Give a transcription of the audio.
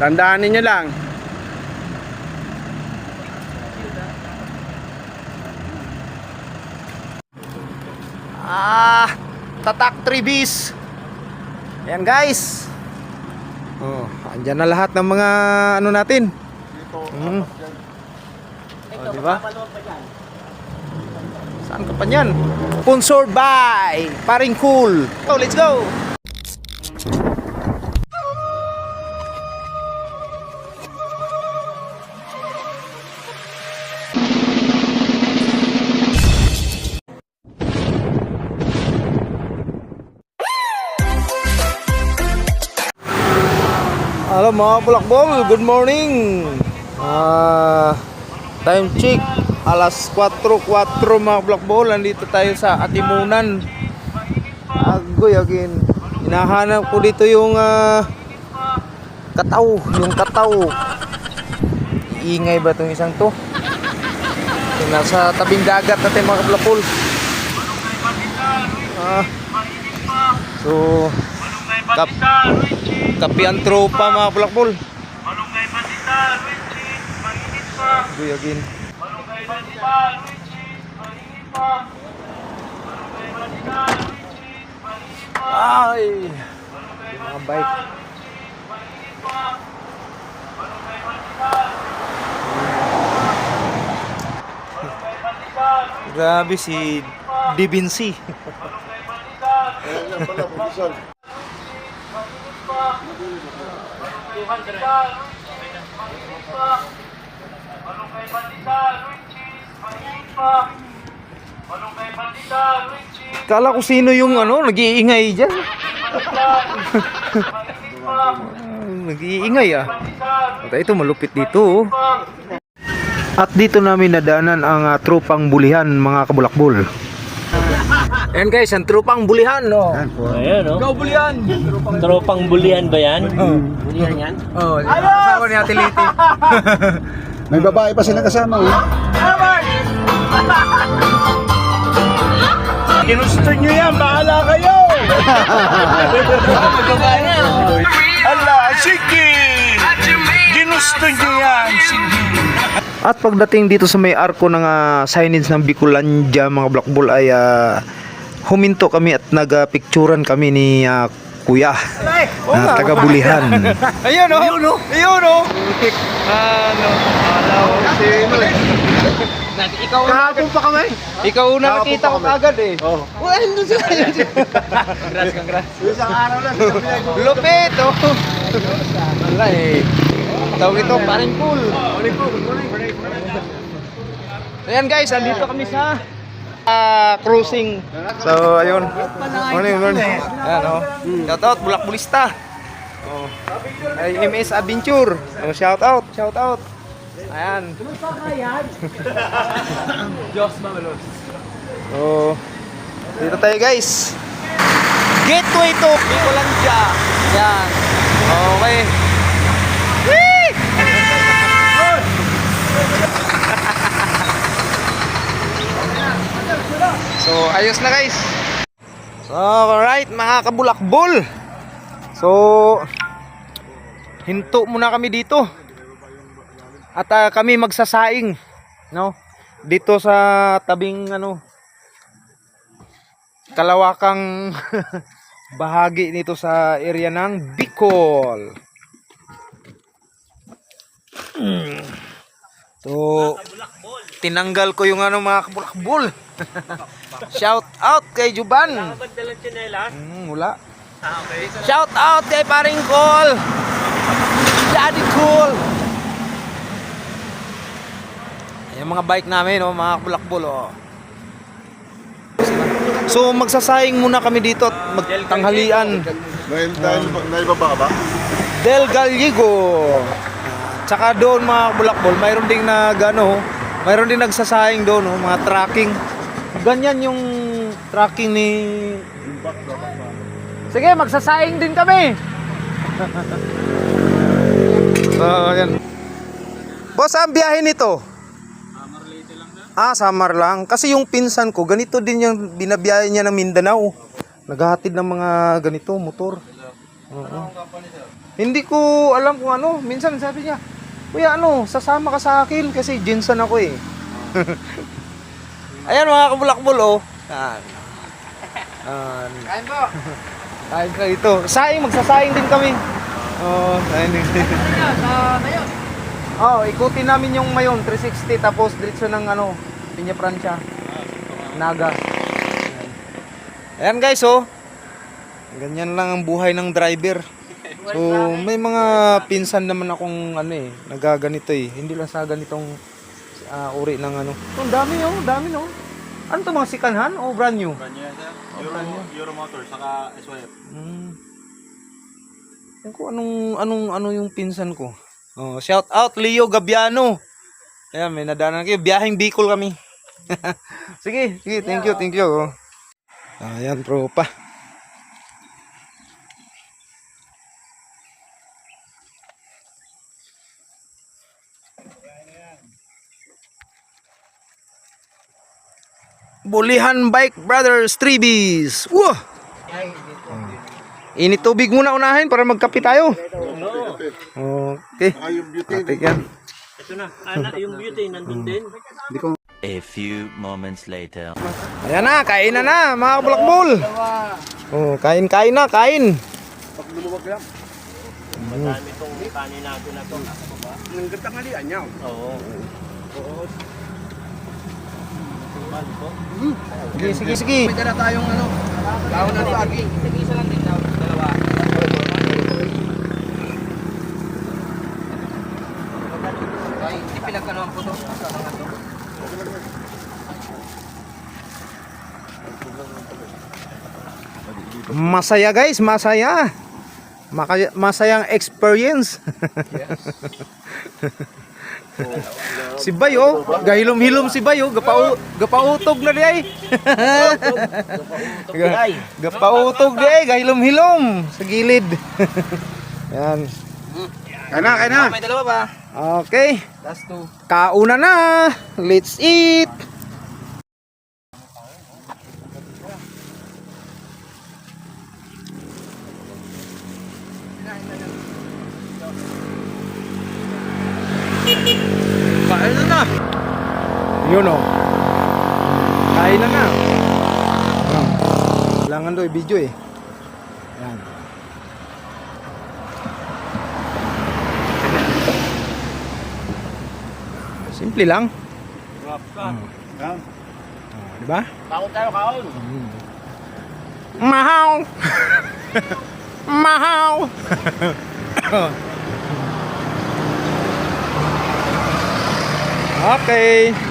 Tandaanin nyo lang. Ah, tatak 3 bis. Ayan guys. Oh, andyan na lahat ng mga ano natin. Mm. Oh, di ba? Saan ka pa niyan? Sponsored by Paring Cool. Oh, let's go. Mga bulakbol, good morning. Ah, time check alas 4:04 mga bulakbol. Nandito tayo sa Atimunan. Agoy again. Hinahanap ko dito yung ah, kataw, yung kataw. Iingay ba itong isang to? Nasa tabing dagat natin mga bulakbol. Ah, so, kap kapi ang tropa mga bulakbol. Malunggay bandita, Luigi, mainit pa. Agoy again. Malunggay bandita, Luigi, mainit pa. Malunggay bandita, Luigi, mainit pa. Ay! Malunggay Mga bike. Luigi, mainit pa. 200. Kala ko sino yung ano, nag-iingay dyan. nag-iingay ah. At ito malupit dito. Oh. At dito namin nadanan ang uh, tropang bulihan mga kabulakbol. Ayan guys, ang tropang bulihan no. Ayan, no? Go bulihan! Tropang bulian ba yan? Oh, asawa ni Ate Liti. May babae pa silang kasama. Oh. Ginusto nyo yan, bahala kayo! Ala, sige! Ginusto nyo yan, sige! At pagdating dito sa may arko ng ah, signage ng Bicolandia mga blackball ay ah, huminto kami at nagpicturan kami ni ah, Kuya na taga bulihan. Ayun oh. Ayun oh. Ayun oh. ano? Alaw. Sino? Ikaw Kahapon pa kami. Ikaw una nakita ko agad eh. Oh. Wala doon sa. congrats, congrats. Isang araw na. Lupit oh. Wala eh. Tawag ito, paring pool. So yan guys, andito kami sa ah, cruising. So ayun. Morning, morning. Ayan oh. Shout out Bulak Bulista. Oh. Ay MS Adventure. Oh, shout out, shout out. Ayan. Diyos mabalos. So, dito tayo guys. Gateway to Bicolandia. Yan. Okay. So, ayos na guys. So, alright mga kabulakbol. So, hinto muna kami dito. At ah, kami magsasaing, no? Dito sa tabing ano kalawakang bahagi nito sa area ng Bicol. Mm. So, tinanggal ko yung ano mga kabulakbol. Shout out kay Juban. Dalang tsinelas? Hmm, wala. Ah, okay. Shout out kay Paring Col. Daddy Cool. Yung mga bike namin, oh, mga bulakbol, oh. So magsasaying muna kami dito at magtanghalian. Dahil, dahil naibaba ka ba? Del Gallego. Tsaka doon mga bulakbol, mayroon ding nag ano, mayroon din nagsasaying doon, oh, mga tracking. Ganyan yung tracking ni Sige, magsasaying din kami. so, yan. Boss, ang biyahe nito? Ah, Samar lang. Kasi yung pinsan ko, ganito din yung binabiyahe niya ng Mindanao. Naghahatid ng mga ganito, motor. Oo. Hindi ko alam kung ano. Minsan sabi niya, Kuya ano, sasama ka sa akin kasi Jinsan ako eh. Ayan mga kabulakbol oh. Yan. Yan. Kain po. Kain ka dito. Saing, magsasaing din kami. Oo, oh, saing din. Sa mayon. oh, ikutin namin yung mayon, 360, tapos diretso ng ano, Pinya Francia. Naga. Ayan. Ayan guys, oh. Ganyan lang ang buhay ng driver. So, may mga pinsan naman akong ano eh, nagaganito eh. Hindi lang sa ganitong ah, uri ng ano. Oh, ang dami oh, dami no. Ano to mga sikanhan o brand new? Brand new yan, sir. Euro, Euro Motor, saka SYF. Hmm. Ewan ko anong anong ano yung pinsan ko. Oh, shout out Leo Gabiano. Ayan, may nadaanan kayo. Biyaheng Bicol kami. sige, sige, thank you, thank you. Oh. Ayan, tropa. Bulihan Bike Brothers Tribis. Wah! Init tubig muna unahin para magkape tayo. Okay. Beauty. Atik yan. Ito na. Anak, yung beauty nandun din. A few moments later. Ayan na, kain na na, mga kabulakbol. Oh, kain, kain na, kain. Pag lumuwag lang. Madami tong kanin natin na to. Ang ganda nga liyan niya. Oo. Sige, sige, sige. May dala tayong ano. Baon na lagi. Isa lang din daw. Dalawa. Ay, hindi po to. Masaya guys, masaya. Masayang experience. si Bayo, gahilom-hilom si Bayo, gapau gapautog na di ay. Ga- gapautog di ay, gahilom-hilom sa gilid. Yan. Kaya na, kaya na. May dalawa ba? Okay, Last two. kauna na. Let's eat. Kain na na. Yun o. Kain na na. Kailangan daw i-video eh. Simple lang. Yan. Oh, di ba? Bakit tayo kaon? Mahaw. Mahaw. okay.